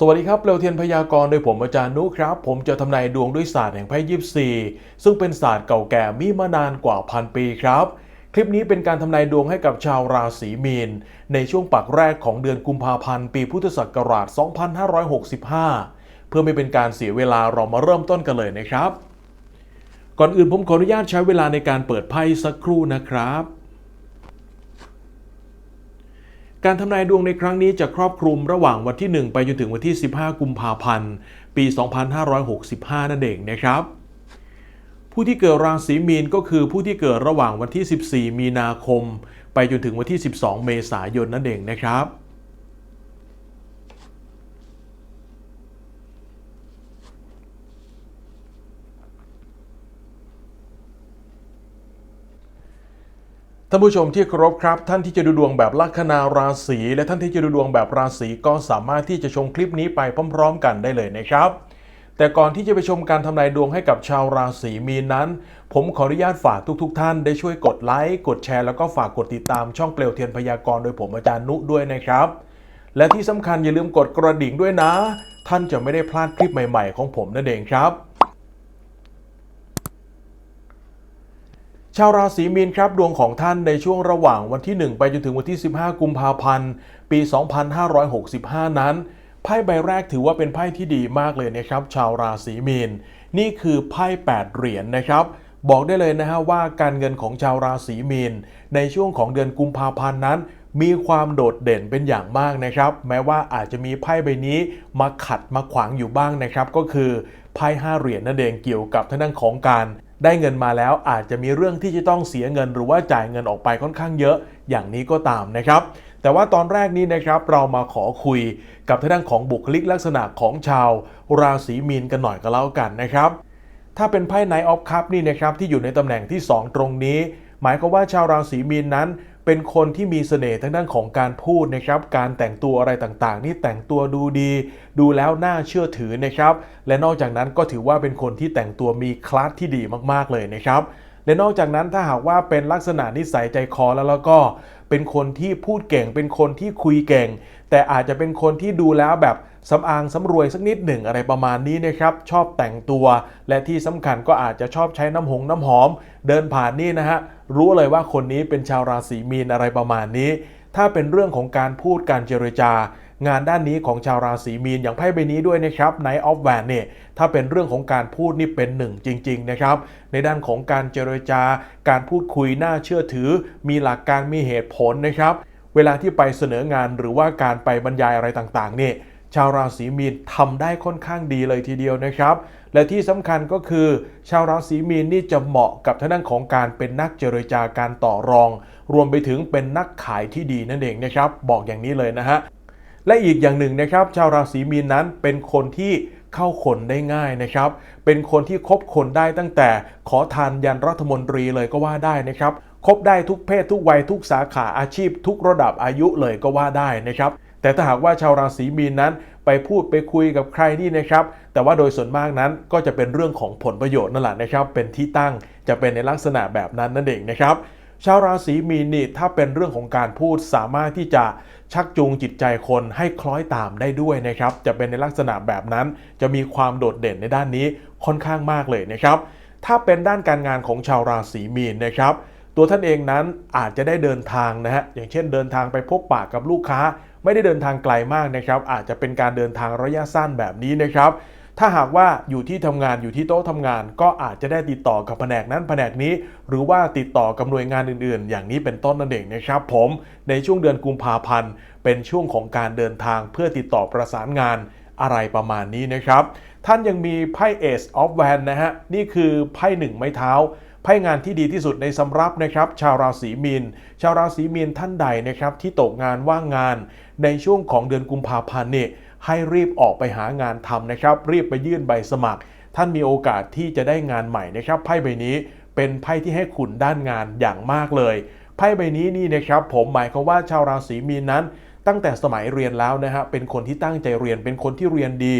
สวัสดีครับเปลวเทียนพยากรณ์โดยผมอาจารย์นุครับ ผมจะทำนายดวงด้วยศาสตร์แห่งไพ่ยิปซีซึ่งเป็นศาสตร์เก่าแก่มีมานานกว่าพันปีครับ คลิปนี้เป็นการทำนายดวงให้กับชาวราศีมีน ในช่วงปักแรกของเดือนกุมภาพันธ์ปีพุทธศักราช 2565 เพื่อไม่เป็นการเสียเวลาเรามาเริ่มต้นกันเลยนะครับ ก่อนอื่นผมขออนุญาตใช้เวลาในการเปิดไพ่สักครู่นะครับ การทำนายดวงในครั้งนี้จะครอบคลุมระหว่างวันที่ 1 ไปจนถึงวันที่ 15 กุมภาพันธ์ ปี 2565 นั่นเองนะครับ ผู้ที่เกิดราศีมีนก็คือผู้ที่เกิดระหว่างวันที่ 14 มีนาคม ไปจนถึงวันที่ 12 เมษายนนั่นเองนะครับ ท่านผู้ชมที่เคารพครับ ท่านที่จะดูดวงแบบลัคนาราศีและท่านที่จะดูดวงแบบราศีก็สามารถที่จะชมคลิปนี้ไปพร้อม ๆ กันได้เลยนะครับ แต่ก่อนที่จะไปชมการทำนายดวงให้กับชาวราศีมีนนั้น ผมขออนุญาตฝากทุกๆท่านได้ช่วยกดไลค์กดแชร์แล้วก็ฝากกดติดตามช่องเปลวเทียนพยากรณ์โดยผมอาจารย์นุด้วยนะครับ และที่สำคัญอย่าลืมกดกระดิ่งด้วยนะ ท่านจะไม่ได้พลาดคลิปใหม่ ๆ ของผมนั่นเองครับ ชาวราศีมีนครับดวงของท่านในช่วงระหว่างวันที่ 1 ไปจนถึงวันที่ 15 กุมภาพันธ์ ปี 2565 นั้น ไพ่ใบแรกถือว่าเป็นไพ่ที่ดีมากเลยนะครับ ชาวราศีมีน นี่คือไพ่8เหรียญนะครับ บอกได้เลยนะฮะว่าการเงินของชาวราศีมีน ในช่วงของเดือนกุมภาพันธ์นั้น มีความโดดเด่นเป็นอย่างมากนะครับ แม้ว่าอาจจะมีไพ่ใบนี้มาขัดมาขวางอยู่บ้างนะครับ ก็คือไพ่5เหรียญนั่นเองเกี่ยวกับทางด้านของการ ได้เงินมาแล้วอาจจะมีเรื่องที่จะต้องเสียเงิน หรือว่าจ่ายเงินออกไปค่อนข้างเยอะอย่างนี้ก็ตามนะครับ แต่ว่าตอนแรกนี้นะครับเรามาขอคุยกับทางด้านของบุคลิกลักษณะของชาว ราศีมีนกันหน่อยก็แล้วกันนะครับ ถ้าเป็นไพ่ไนออฟคัพนี่นะครับที่อยู่ในตำแหน่งที่ 2 ตรงนี้ หมายความว่าชาวราศีมีนนั้น เป็นคนที่มีเสน่ห์ทางด้านของการพูดนะครับ การแต่งตัวอะไรต่างๆ นี่แต่งตัวดูดี ดูแล้วน่าเชื่อถือนะครับ และนอกจากนั้นก็ถือว่าเป็นคนที่แต่งตัวมีคลาสที่ดีมากๆเลยนะครับ และนอกจากนั้นถ้าหากว่าเป็นลักษณะนิสัยใจคอแล้วแล้วก็เป็นคนที่พูดเก่ง เป็นคนที่คุยเก่ง แต่อาจจะเป็นคนที่ดูแล้วแบบ สำอางสำรวยสักนิดหนึ่งอะไรประมาณนี้นะครับชอบแต่งตัว และที่สำคัญก็อาจจะชอบใช้น้ำหงน้ำหอม เดินผ่านนี่นะฮะรู้เลยว่าคนนี้เป็นชาวราศีมีนอะไรประมาณนี้ ถ้าเป็นเรื่องของการพูดการเจรจางานด้านนี้ของชาวราศีมีนอย่างไพ่ใบนี้ด้วยนะครับ Night of w a n เนี่ยถ้าเป็นเรื่องของการพูดนี่เป็นหนึ่งจริง ๆ นะครับ ในด้านของการเจรจา การพูดคุยน่าเชื่อถือ มีหลักการมีเหตุผลนะครับ เวลาที่ไปเสนองานหรือว่าการไปบรรยายอะไรต่างๆเนี่ย ชาวราศีมีนทำได้ค่อนข้างดีเลยทีเดียวนะครับ และที่สำคัญก็คือ ชาวราศีมีนนี่จะเหมาะกับท่างด้านของการเป็นนักเจรจาการต่อรอง รวมไปถึงเป็นนักขายที่ดีนั่นเองนะครับ บอกอย่างนี้เลยนะฮะและอีกอย่างหนึ่งนะครับ ชาวราศีมีนนั้นเป็นคนที่เข้าคนได้ง่ายนะครับ เป็นคนที่คบคนได้ตั้งแต่ขอทานยันรัฐมนตรีเลยก็ว่าได้นะครับคบได้ทุกเพศทุกวัยทุกสาขาอาชีพ ทุกระดับอายุเลยก็ว่าได้นะครับ แต่ถ้าหากว่าชาวราศีมีนนั้น ไปพูดไปคุยกับใครนี่นะครับ แต่ว่าโดยส่วนมากนั้นก็จะเป็นเรื่องของผลประโยชน์นั่นแหละนะครับ เป็นที่ตั้งจะเป็นในลักษณะแบบนั้นนั่นเองนะครับ ชาวราศีมีนนี่ถ้าเป็นเรื่องของการพูดสามารถที่จะชักจูงจิตใจคนให้คล้อยตามได้ด้วยนะครับ จะเป็นในลักษณะแบบนั้น จะมีความโดดเด่นในด้านนี้ค่อนข้างมากเลยนะครับ ถ้าเป็นด้านการงานของชาวราศีมีนนะครับ ตัวท่านเองนั้นอาจจะได้เดินทางนะฮะอย่างเช่นเดินทางไปพบปะกับลูกค้า ไม่ได้เดินทางไกลมากนะครับ อาจจะเป็นการเดินทางระยะสั้นแบบนี้นะครับ ถ้าหากว่าอยู่ที่ทำงานอยู่ที่โต๊ะทำงาน ก็อาจจะได้ติดต่อกับแผนกนั้นแผนกนี้ หรือว่าติดต่อกับหน่วยงานอื่นๆ อย่างนี้เป็นต้นนั่นเองนะครับ ผมในช่วงเดือนกุมภาพันธ์ เป็นช่วงของการเดินทางเพื่อติดต่อประสานงานอะไรประมาณนี้นะครับ ท่านยังมีไพ่ Ace of w a n นะฮะนี่คือไพ่หนึ่งไม้เท้า ไพ่งานที่ดีที่สุดในสำรับนะครับชาวราศีมีน ชาวราศีมีนท่านใดนะครับที่ตกงานว่างงาน ในช่วงของเดือนกุมภาพันธ์เนี่ยให้รีบออกไปหางานทำนะครับ รีบไปยื่นใบสมัคร ท่านมีโอกาสที่จะได้งานใหม่นะครับไพ่ใบนี้เป็นไพ่ที่ให้ขุนด้านงานอย่างมากเลยไพ่ใบนี้นี่นะครับผมหมายความว่าชาวราศีมีนนั้น ตั้งแต่สมัยเรียนแล้วนะฮะเป็นคนที่ตั้งใจเรียนเป็นคนที่เรียนดี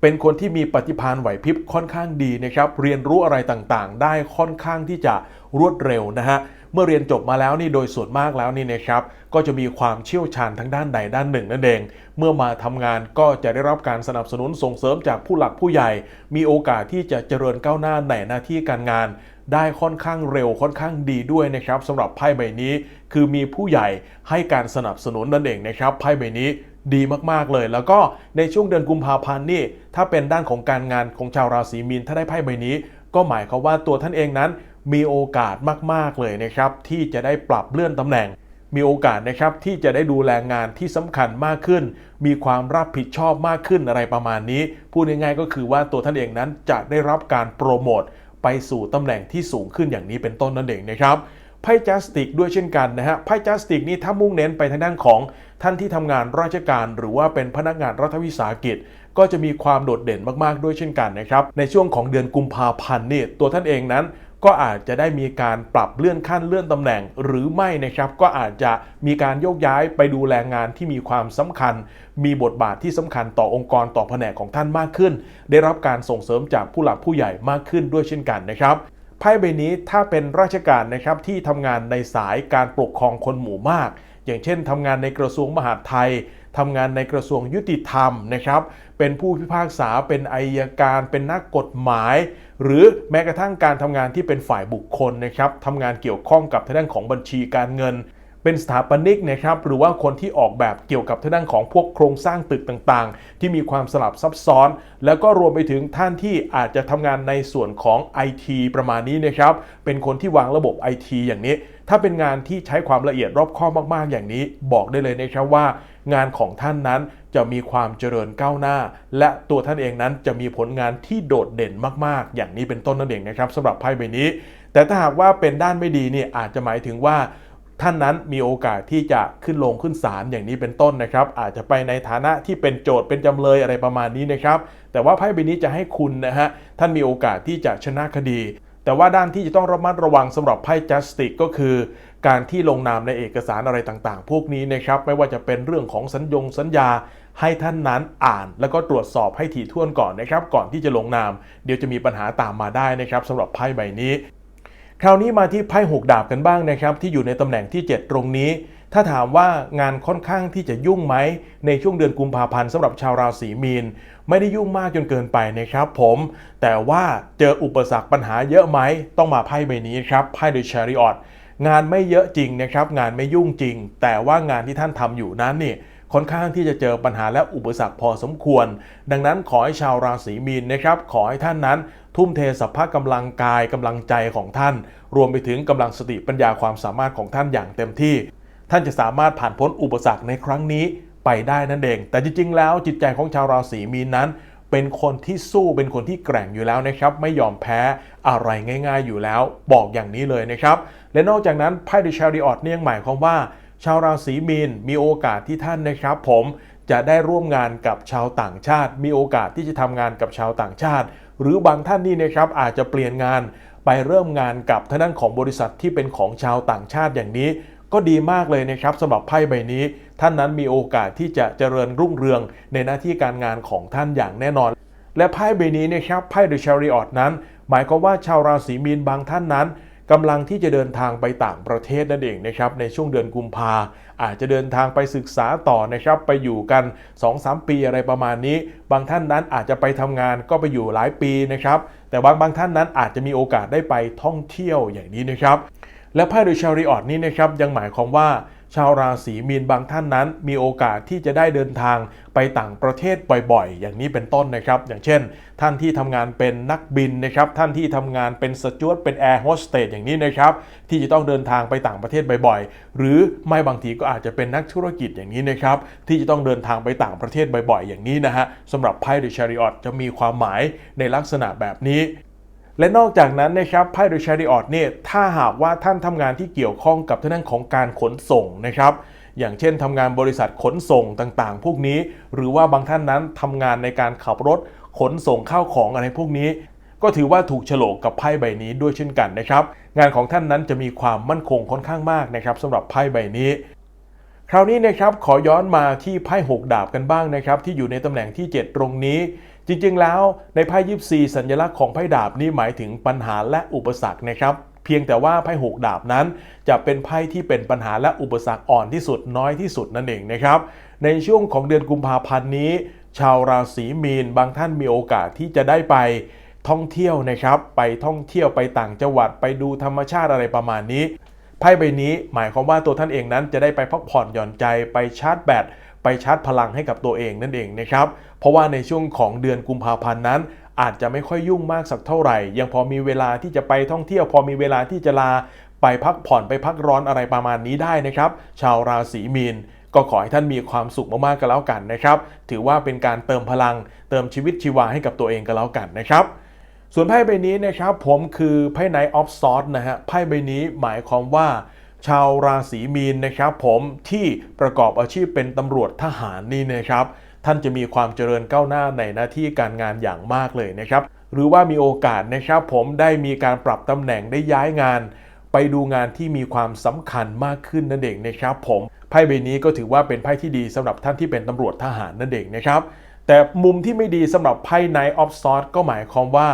เป็นคนที่มีปฏิภาณไหวพริบค่อนข้างดีนะครับ เรียนรู้อะไรต่างๆ ได้ค่อนข้างที่จะรวดเร็วนะฮะเมื่อเรียนจบมาแล้วนี่โดยส่วนมากแล้วนี่นะครับ ก็จะมีความเชี่ยวชาญทั้งด้านใดด้านหนึ่งนั่นเอง เมื่อมาทำงานก็จะได้รับการสนับสนุนส่งเสริมจากผู้หลักผู้ใหญ่ มีโอกาสที่จะเจริญก้าวหน้าในหน้าที่การงาน ได้ค่อนข้างเร็วค่อนข้างดีด้วยนะครับสำหรับไพ่ใบนี้ คือมีผู้ใหญ่ให้การสนับสนุนนั่นเองนะครับไพ่ใบนี้ ดีมากๆเลย แล้วก็ในช่วงเดือนกุมภาพันธ์นี่ถ้าเป็นด้านของการงานของชาวราศีมีนถ้าได้ไพ่ใบนี้ ก็หมายความว่าตัวท่านเองนั้นมีโอกาสมากๆเลยนะครับ ที่จะได้ปรับเลื่อนตำแหน่ง มีโอกาสนะครับที่จะได้ดูแลงานที่สำคัญมากขึ้น มีความรับผิดชอบมากขึ้นอะไรประมาณนี้ พูดง่ายๆก็คือว่าตัวท่านเองนั้นจะได้รับการโปรโมทไปสู่ตำแหน่งที่สูงขึ้นอย่างนี้เป็นต้นนั่นเองนะครับ ไพ่จัสติกด้วยเช่นกันนะฮะไพ่จัสติกนี่ถ้ามุ่งเน้นไปทางด้านของท่านที่ทำงานราชการ หรือว่าเป็นพนักงานรัฐวิสาหกิจ ก็จะมีความโดดเด่นมากๆด้วยเช่นกันนะครับในช่วงของเดือนกุมภาพันธ์นี่ตัวท่านเองนั้นก็อาจจะได้มีการปรับเลื่อนขั้นเลื่อนตำแหน่งหรือไม่นะครับ ก็อาจจะมีการโยกย้ายไปดูแลงานที่มีความสำคัญ มีบทบาทที่สำคัญต่อองค์กรต่อแผนกของท่านมากขึ้น ได้รับการส่งเสริมจากผู้หลักผู้ใหญ่มากขึ้นด้วยเช่นกันนะครับ ไพ่ใบนี้ถ้าเป็นราชการนะครับที่ทำงานในสายการปกครองคนหมู่มาก อย่างเช่นทำงานในกระทรวงมหาดไทยทำงานในกระทรวงยุติธรรมนะครับ เป็นผู้พิพากษา เป็นอายการ เป็นนักกฎหมาย หรือแม้กระทั่งการทำงานที่เป็นฝ่ายบุคคลนะครับทำงานเกี่ยวข้องกับทางด้านของบัญชีการเงิน เป็นสถาปนิกนะครับหรือว่าคนที่ออกแบบเกี่ยวกับทางด้านของพวกโครงสร้างตึกต่างๆ ที่มีความสลับซับซ้อน แล้วก็รวมไปถึงท่านที่อาจจะทำงานในส่วนของ IT ประมาณนี้นะครับเป็นคนที่วางระบบ IT อย่างนี้ ถ้าเป็นงานที่ใช้ความละเอียดรอบคอบมากๆ อย่างนี้ บอกได้เลยนะครับว่างานของท่านนั้นจะมีความเจริญก้าวหน้า และตัวท่านเองนั้นจะมีผลงานที่โดดเด่นมากๆ อย่างนี้เป็นต้นนั่นเองนะครับสำหรับไพ่ใบนี้ แต่ถ้าหากว่าเป็นด้านไม่ดีเนี่ยอาจจะหมายถึงว่า ท่านนั้นมีโอกาสที่จะขึ้นลงขึ้นศาลอย่างนี้เป็นต้นนะครับ อาจจะไปในฐานะที่เป็นโจทย์เป็นจำเลยอะไรประมาณนี้นะครับ แต่ว่าไพ่ใบนี้จะให้คุณนะฮะท่านมีโอกาสที่จะชนะคดี แต่ว่าด้านที่จะต้องระมัดระวังสำหรับไพ่ justice ก็คือ การที่ลงนามในเอกสารอะไรต่างๆ พวกนี้นะครับไม่ว่าจะเป็นเรื่องของสัญญงสัญญาให้ท่านนั้นอ่านแล้วก็ตรวจสอบให้ถี่ถ้วนก่อนนะครับ ก่อนที่จะลงนาม เดี๋ยวจะมีปัญหาตามมาได้นะครับสำหรับไพ่ใบนี้ คราวนี้มาที่ไพ่หกดาบกันบ้างนะครับ ที่อยู่ในตำแหน่งที่ 7 ตรงนี้ ถ้าถามว่างานค่อนข้างที่จะยุ่งไหม ในช่วงเดือนกุมภาพันธ์สำหรับชาวราศีมีน ไม่ได้ยุ่งมากจนเกินไปนะครับผม แต่ว่าเจออุปสรรคปัญหาเยอะไหม ต้องมาไพ่ใบนี้ครับไพ่ The Chariot งานไม่เยอะจริงนะครับ งานไม่ยุ่งจริง แต่ว่างานที่ท่านทำอยู่นั้นนี่ค่อนข้างที่จะเจอปัญหาและอุปสรรคพอสมควร ดังนั้นขอให้ชาวราศีมีนนะครับ ขอให้ท่านนั้น ทุ่มเทสัพพะกำลังกายกำลังใจของท่าน รวมไปถึงกำลังสติปัญญาความสามารถของท่านอย่างเต็มที่ ท่านจะสามารถผ่านพ้นอุปสรรคในครั้งนี้ไปได้นั่นเอง แต่จริงๆ แล้วจิตใจของชาวราศีมีนนั้น เป็นคนที่สู้เป็นคนที่แกร่งอยู่แล้วนะครับ ไม่ยอมแพ้อะไรง่าย ๆ อยู่แล้วบอกอย่างนี้เลยนะครับ และนอกจากนั้นไพ่ดิชาริออตเนี่ยยังหมายความว่า ชาวราศีมีนมีโอกาสที่ท่านนะครับ ผมจะได้ร่วมงานกับชาวต่างชาติ มีโอกาสที่จะทำงานกับชาวต่างชาติ หรือบางท่านนี่นะครับอาจจะเปลี่ยนงานไปเริ่มงานกับท่านนั้นของบริษัทที่เป็นของชาวต่างชาติอย่างนี้ ก็ดีมากเลยนะครับสำหรับไพ่ใบนี้ ท่านนั้นมีโอกาสที่จะเจริญรุ่งเรืองในหน้าที่การงานของท่านอย่างแน่นอน และไพ่ใบนี้นะครับไพ่ The Chariot นั้น หมายความว่าชาวราศีมีนบางท่านนั้น กำลังที่จะเดินทางไปต่างประเทศนั่นเองนะครับในช่วงเดือนกุมภาอาจจะเดินทางไปศึกษาต่อนะครับไปอยู่กัน 2-3 ปีอะไรประมาณนี้ บางท่านนั้นอาจจะไปทำงานก็ไปอยู่หลายปีนะครับแต่บางบางท่านนั้นอาจจะมีโอกาสได้ไปท่องเที่ยวอย่างนี้นะครับและไพ่โดยชาริออตนี้นะครับยังหมายความว่า ชาวราศีมีนบางท่านนั้น มีโอกาสที่จะได้เดินทางไปต่างประเทศบ่อยๆ อย่างนี้เป็นต้นนะครับ อย่างเช่น ท่านที่ทำงานเป็นนักบินนะครับ ท่านที่ทำงานเป็นสจวตเป็นแอร์โฮสเตสอย่างนี้นะครับ ที่จะต้องเดินทางไปต่างประเทศบ่อยๆ หรือไม่บางทีก็อาจจะเป็นนักธุรกิจอย่างนี้นะครับ ที่จะต้องเดินทางไปต่างประเทศบ่อยๆ อย่างนี้นะฮะสำหรับไพ่เดอะชาริออตจะมีความหมายในลักษณะแบบนี้ และนอกจากนั้นนะครับไพ่เดอะชาริออตเนี่ยถ้าหากว่าท่านทำงานที่เกี่ยวข้องกับทางด้านของการขนส่งนะครับ อย่างเช่นทำงานบริษัทขนส่งต่างๆ พวกนี้ หรือว่าบางท่านนั้นทำงานในการขับรถขนส่งข้าวของอะไรพวกนี้ ก็ถือว่าถูกฉลกกับไพ่ใบนี้ด้วยเช่นกันนะครับ งานของท่านนั้นจะมีความมั่นคงค่อนข้างมากนะครับสำหรับไพ่ใบนี้คราวนี้นะครับขอย้อนมาที่ไพ่6ดาบกันบ้างนะครับที่อยู่ในตำแหน่งที่ 7 ตรงนี้ จริงๆ แล้วในไพ่ยิปซีสัญลักษณ์ของไพ่ดาบนี่หมายถึงปัญหาและอุปสรรคนะครับเพียงแต่ว่าไพ่หกดาบนั้น จะเป็นไพ่ที่เป็นปัญหาและอุปสรรคอ่อนที่สุดน้อยที่สุดนั่นเองนะครับ ในช่วงของเดือนกุมภาพันธ์นี้ ชาวราศีมีนบางท่านมีโอกาสที่จะได้ไปท่องเที่ยวนะครับ ไปท่องเที่ยวไปต่างจังหวัดไปดูธรรมชาติอะไรประมาณนี้ไพ่ใบนี้หมายความว่าตัวท่านเองนั้นจะได้ไปพักผ่อนหย่อนใจไปชาร์จแบต ไปชาร์จพลังให้กับตัวเองนั่นเองนะครับ เพราะว่าในช่วงของเดือนกุมภาพันธ์นั้น อาจจะไม่ค่อยยุ่งมากสักเท่าไหร่ ยังพอมีเวลาที่จะไปท่องเที่ยว พอมีเวลาที่จะลาไปพักผ่อนไปพักร้อนอะไรประมาณนี้ได้นะครับ ชาวราศีมีนก็ขอให้ท่านมีความสุขมากๆกันแล้วกันนะครับ ถือว่าเป็นการเติมพลัง เติมชีวิตชีวาให้กับตัวเองกันแล้วกันนะครับ ส่วนไพ่ใบนี้นะครับผมคือไพ่ Knight of Swords นะฮะไพ่ใบนี้หมายความว่า ชาวราศีมีนนะครับ ผมที่ประกอบอาชีพเป็นตำรวจทหารนี่นะครับ ท่านจะมีความเจริญก้าวหน้าในหน้าที่การงานอย่างมากเลยนะครับ หรือว่ามีโอกาสนะครับ ผมได้มีการปรับตำแหน่งได้ย้ายงาน ไปดูงานที่มีความสำคัญมากขึ้นนั่นเองนะครับ ผมไพ่ใบนี้ก็ถือว่าเป็นไพ่ที่ดีสำหรับท่านที่เป็นตำรวจทหารนั่นเองนะครับ แต่มุมที่ไม่ดีสำหรับไพ่ Knight of Swords ก็หมายความว่า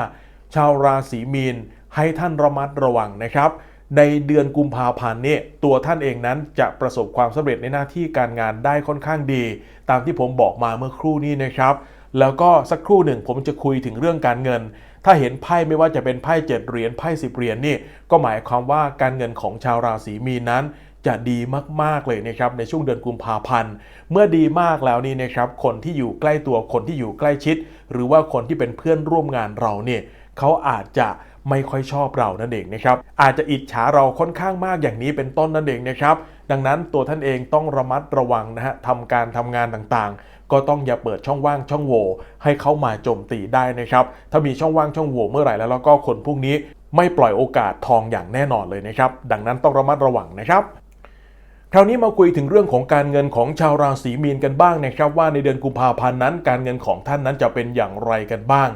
ชาวราศีมีนให้ท่านระมัดระวังนะครับ ในเดือนกุมภาพันธ์เนี่ยตัวท่านเองนั้นจะประสบความสำเร็จในหน้าที่การงานได้ค่อนข้างดี ตามที่ผมบอกมาเมื่อครู่นี้นะครับ แล้วก็สักครู่หนึ่งผมจะคุยถึงเรื่องการเงิน ถ้าเห็นไพ่ไม่ว่าจะเป็นไพ่เจ็ดเหรียญไพ่สิบเหรียญนี่ก็หมายความว่าการเงินของชาวราศีมีนนั้นจะดีมาก ๆ เลยนะครับในช่วงเดือนกุมภาพันธ์ เมื่อดีมากแล้วนี่นะครับคนที่อยู่ใกล้ตัวคนที่อยู่ใกล้ชิด หรือว่าคนที่เป็นเพื่อนร่วมงานเราเนี่ยเขาอาจจะ ไม่ค่อยชอบเรานั่นเองนะครับอาจจะอิจฉาเราค่อนข้างมากอย่างนี้เป็นต้นนั่นเองนะครับดังนั้นตัวท่านเองต้องระมัดระวังนะฮะทำการทำงานต่างๆ ก็ต้องอย่าเปิดช่องว่างช่องโหว่ให้เข้ามาโจมตีได้นะครับถ้ามีช่องว่างช่องโหว่เมื่อไหร่แล้วแล้วก็คนพวกนี้ไม่ปล่อยโอกาสทองอย่างแน่นอนเลยนะครับ ดังนั้นต้องระมัดระวังนะครับคราวนี้มาคุยถึงเรื่องของการเงินของชาวราศีมีนกันบ้างนะครับ ว่าในเดือนกุมภาพันธ์นั้น การเงินของท่านนั้นจะเป็นอย่างไรกันบ้าง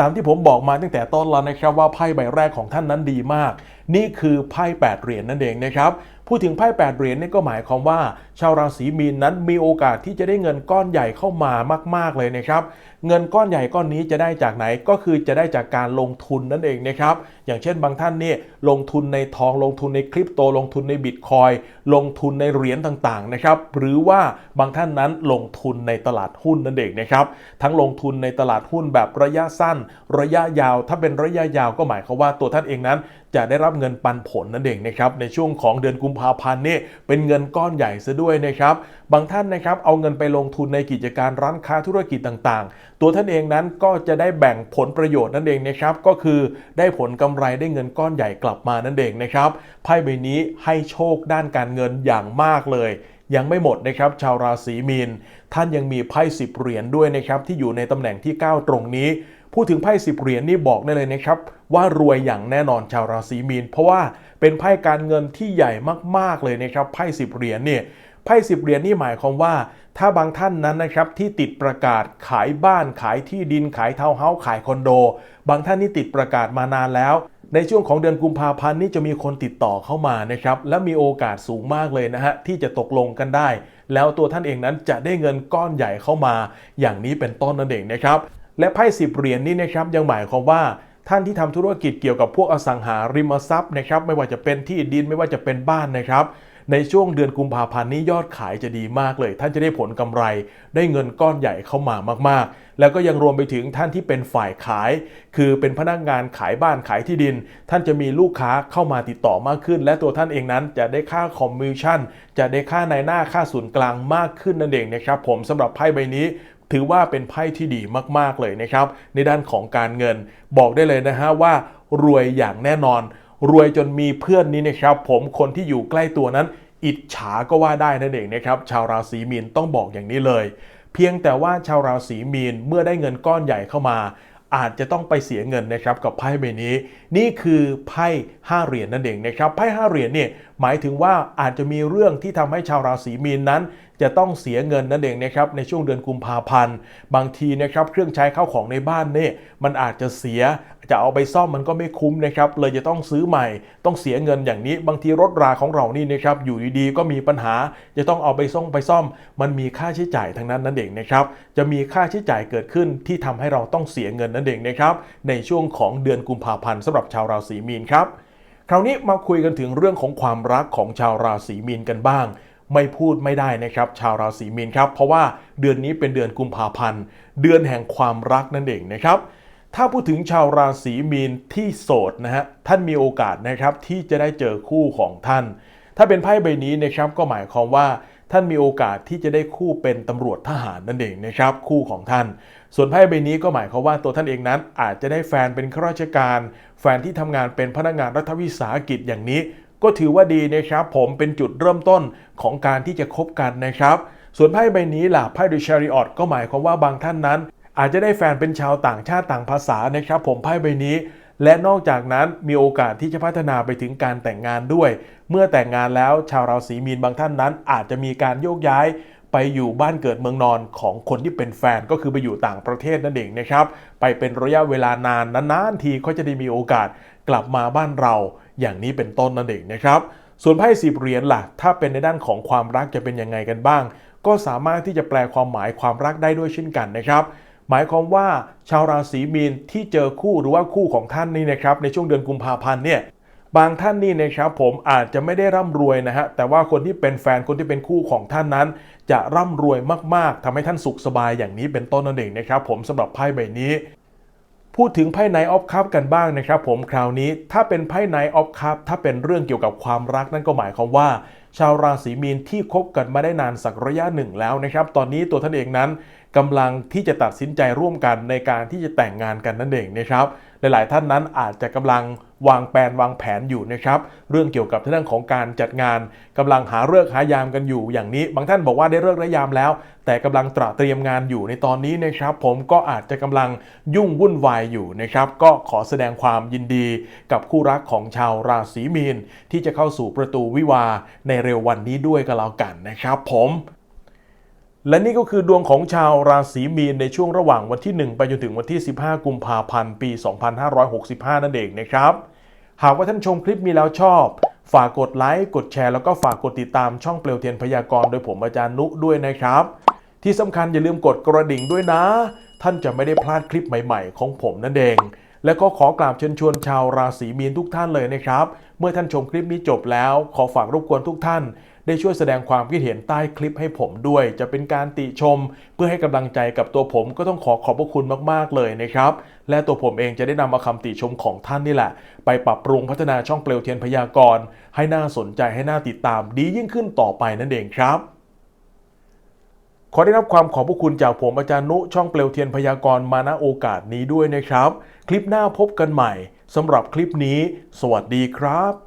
ตามที่ผมบอกมาตั้งแต่ต้นแล้วนะครับว่าไพ่ใบแรกของท่านนั้นดีมาก นี่คือไพ่8เหรียญนั่นเองนะครับ พูดถึงไพ่8เหรียญนี่ก็หมายความว่า ชาวราศีมีนนั้นมีโอกาสที่จะได้เงินก้อนใหญ่เข้ามามาก ๆเลยนะครับ เงินก้อนใหญ่ก้อนนี้จะได้จากไหนก็คือจะได้จากการลงทุนนั่นเองนะครับ อย่างเช่นบางท่านเนี่ยลงทุนในทองลงทุนในคริปโตลงทุนในบิตคอยลงทุนในเหรียญต่างๆนะครับ หรือว่าบางท่านนั้นลงทุนในตลาดหุ้นนั่นเองนะครับ ทั้งลงทุนในตลาดหุ้นแบบระยะสั้น ระยะยาว ถ้าเป็นระยะยาวก็หมายความว่าตัวท่านเองนั้น จะได้รับเงินปันผลนั่นเองนะครับในช่วงของเดือนกุมภาพันธ์นี่เป็นเงินก้อนใหญ่ซะด้วยนะครับ บางท่านนะครับเอาเงินไปลงทุนในกิจการร้านค้าธุรกิจต่างๆ ตัวท่านเองนั้นก็จะได้แบ่งผลประโยชน์นั่นเองนะครับก็คือได้ผลกำไรได้เงินก้อนใหญ่กลับมานั่นเองนะครับไพ่ใบนี้ให้โชคด้านการเงินอย่างมากเลยยังไม่หมดนะครับชาวราศีมีน ท่านยังมีไพ่สิบเหรียญด้วยนะครับที่อยู่ในตำแหน่งที่ 9 ตรงนี้ พูดถึงไพ่สิบเหรียญนี่บอกได้เลยนะครับ ว่ารวยอย่างแน่นอนชาวราศีมีน เพราะว่าเป็นไพ่การเงินที่ใหญ่มากๆเลยนะครับไพ่สิบเหรียญเนี่ยไพ่สิบเหรียญนี่หมายความว่า ถ้าบางท่านนั้นนะครับที่ติดประกาศขายบ้านขายที่ดินขายทาวน์เฮาส์ขายคอนโด บางท่านนี่ติดประกาศมานานแล้ว ในช่วงของเดือนกุมภาพันธ์นี้จะมีคนติดต่อเข้ามานะครับและมีโอกาสสูงมากเลยนะฮะที่จะตกลงกันได้ แล้วตัวท่านเองนั้นจะได้เงินก้อนใหญ่เข้ามา อย่างนี้เป็นต้นนั่นเองนะครับ และไพ่สิบเหรียญนี้นะครับยังหมายความว่าท่านที่ทำธุรกิจเกี่ยวกับพวกอสังหาริมทรัพย์นะครับไม่ว่าจะเป็นที่ดินไม่ว่าจะเป็นบ้านนะครับ ในช่วงเดือนกุมภาพันธ์นี้ยอดขายจะดีมากเลย ท่านจะได้ผลกำไร ได้เงินก้อนใหญ่เข้ามามากๆ แล้วก็ยังรวมไปถึงท่านที่เป็นฝ่ายขาย คือเป็นพนักงานขายบ้านขายที่ดิน ท่านจะมีลูกค้าเข้ามาติดต่อมากขึ้น และตัวท่านเองนั้นจะได้ค่าคอมมิชชั่นจะได้ค่าในหน้าค่าศูนย์กลางมากขึ้นนั่นเองนะครับผมสำหรับไพ่ใบนี้ ถือว่าเป็นไพ่ที่ดีมากๆเลยนะครับ ในด้านของการเงินบอกได้เลยนะฮะว่ารวยอย่างแน่นอน รวยจนมีเพื่อนนี้นะครับ ผมคนที่อยู่ใกล้ตัวนั้น อิจฉาก็ว่าได้นั่นเองนะครับ ชาวราศีมีนต้องบอกอย่างนี้เลย เพียงแต่ว่าชาวราศีมีนเมื่อได้เงินก้อนใหญ่เข้ามา อาจจะต้องไปเสียเงินนะครับกับไพ่ใบนี้ นี่คือไพ่ห้าเหรียญนั่นเองนะครับไพ่ห้าเหรียญเนี่ยหมายถึงว่าอาจจะมีเรื่องที่ทำให้ชาวราศีมีนนั้น จะต้องเสียเงินนั่นเองนะครับในช่วงเดือนกุมภาพันธ์ บางทีนะครับเครื่องใช้เข้าของในบ้านเนี่ยมันอาจจะเสีย จะเอาไปซ่อมมันก็ไม่คุ้มนะครับ เลยจะต้องซื้อใหม่ ต้องเสียเงินอย่างนี้ บางทีรถราของเรานี่นะครับ อยู่ดีๆ ก็มีปัญหา จะต้องเอาไปซ่อมไปซ่อม มันมีค่าใช้จ่ายทั้งนั้นนั่นเองนะครับ จะมีค่าใช้จ่ายเกิดขึ้นที่ทำให้เราต้องเสียเงินนั่นเองนะครับ ในช่วงของเดือนกุมภาพันธ์สำหรับชาวราศีมีนครับ คราวนี้มาคุยกันถึงเรื่องของความรักของชาวราศีมีนกันบ้างไม่พูดไม่ได้นะครับ ชาวราศีมีนครับ เพราะว่าเดือนนี้เป็นเดือนกุมภาพันธ์ เดือนแห่งความรักนั่นเองนะครับ ถ้าพูดถึงชาวราศีมีนที่โสดนะฮะท่านมีโอกาสนะครับที่จะได้เจอคู่ของท่าน ถ้าเป็นไพ่ใบนี้นะครับก็หมายความว่าท่านมีโอกาสที่จะได้คู่เป็นตำรวจทหารนั่นเองนะครับคู่ของท่าน ส่วนไพ่ใบนี้ก็หมายความว่าตัวท่านเองนั้น อาจจะได้แฟนเป็นข้าราชการ แฟนที่ทำงานเป็นพนักงานรัฐวิสาหกิจอย่างนี้ ก็ถือว่าดีนะครับผมเป็นจุดเริ่มต้นของการที่จะคบกันนะครับ ส่วนไพ่ใบนี้ล่ะไพ่ดูชาริออตก็หมายความว่าบางท่านนั้น อาจจะได้แฟนเป็นชาวต่างชาติต่างภาษานะครับ ผมไพ่ใบนี้ และนอกจากนั้นมีโอกาสที่จะพัฒนาไปถึงการแต่งงานด้วย เมื่อแต่งงานแล้วชาวราศีมีนบางท่านนั้น อาจจะมีการโยกย้ายไปอยู่บ้านเกิดเมืองนอนของคนที่เป็นแฟนก็คือไปอยู่ต่างประเทศนั่นเองนะครับ ไปเป็นระยะเวลานานนานๆทีก็จะได้มีโอกาสกลับมาบ้านเราอย่างนี้เป็นต้นนั่นเองนะครับ ส่วนไพ่สิบเหรียญล่ะ ถ้าเป็นในด้านของความรักจะเป็นยังไงกันบ้าง ก็สามารถที่จะแปลความหมายความรักได้ด้วยเช่นกันนะครับ หมายความว่าชาวราศีมีนที่เจอคู่หรือว่าคู่ของท่านนี่นะครับในช่วงเดือนกุมภาพันธ์เนี่ยบางท่านนี่นะครับผมอาจจะไม่ได้ร่ำรวยนะฮะแต่ว่าคนที่เป็นแฟนคนที่เป็นคู่ของท่านนั้น จะร่ำรวยมากๆทำให้ท่านสุขสบายอย่างนี้เป็นต้นนั่นเองนะครับผมสำหรับไพ่ใบนี้ พูดถึงไพ่ไนออฟคัพกันบ้างนะครับผมคราวนี้ถ้าเป็นไพ่ไนออฟคัพถ้าเป็นเรื่องเกี่ยวกับความรักนั่นก็หมายความว่า ชาวราศีมีนที่คบกันมาได้นานสักระยะหนึ่งแล้วนะครับ ตอนนี้ตัวท่านเองนั้น กำลังที่จะตัดสินใจร่วมกันในการที่จะแต่งงานกันนั่นเองนะครับ หลาย ๆ ท่านนั้นอาจจะกำลังวางแผนวางแผนอยู่นะครับ เรื่องเกี่ยวกับเรื่องของการจัดงานกำลังหาเลิกหายามกันอยู่ อย่างนี้บางท่านบอกว่าได้เลิกษ์และยามแล้ว แต่กำลังตระเตรียมงานอยู่ในตอนนี้นะครับ ผมก็อาจจะกำลังยุ่งวุ่นวายอยู่นะครับ ก็ขอแสดงความยินดีกับคู่รักของชาวราศีมีนที่จะเข้าสู่ประตูวิวาในเร็ววันนี้ด้วยก็แล้วกันนะครับ ผม และนี่ก็คือดวงของชาวราศีมีนในช่วงระหว่างวันที่ 1 ไปจนถึงวันที่ 15 กุมภาพันธ์ปี 2565 นั่นเองนะครับ หากว่าท่านชมคลิปมีแล้วชอบ ฝากกดไลค์กดแชร์แล้วก็ฝากกดติดตามช่องเปลวเทียนพยากรณ์โดยผมอาจารย์นุด้วยนะครับ ที่สำคัญอย่าลืมกดกระดิ่งด้วยนะ ท่านจะไม่ได้พลาดคลิปใหม่ ๆ ของผมนั่นเอง และก็ขอกราบเชิญชวนชาวราศีมีนทุกท่านเลยนะครับ เมื่อท่านชมคลิปนี้จบแล้ว ขอฝากรบกวนทุกท่าน ได้ช่วยแสดงความคิดเห็นใต้คลิปให้ผมด้วย จะเป็นการติชม เพื่อให้กำลังใจกับตัวผมก็ต้องขอขอบพระคุณมากๆเลยนะครับ และตัวผมเองจะได้นำเอาคำติชมของท่านนี่แหละ ไปปรับปรุงพัฒนาช่องเปลวเทียนพยากรณ์ให้น่าสนใจให้น่าติดตามดียิ่งขึ้นต่อไปนั่นเองครับขอได้รับความขอบพระคุณจากผมอาจารย์นุช่องเปลวเทียนพยากรณ์มาณโอกาสนี้ด้วยนะครับ คลิปหน้าพบกันใหม่สำหรับคลิปนี้ สวัสดีครับ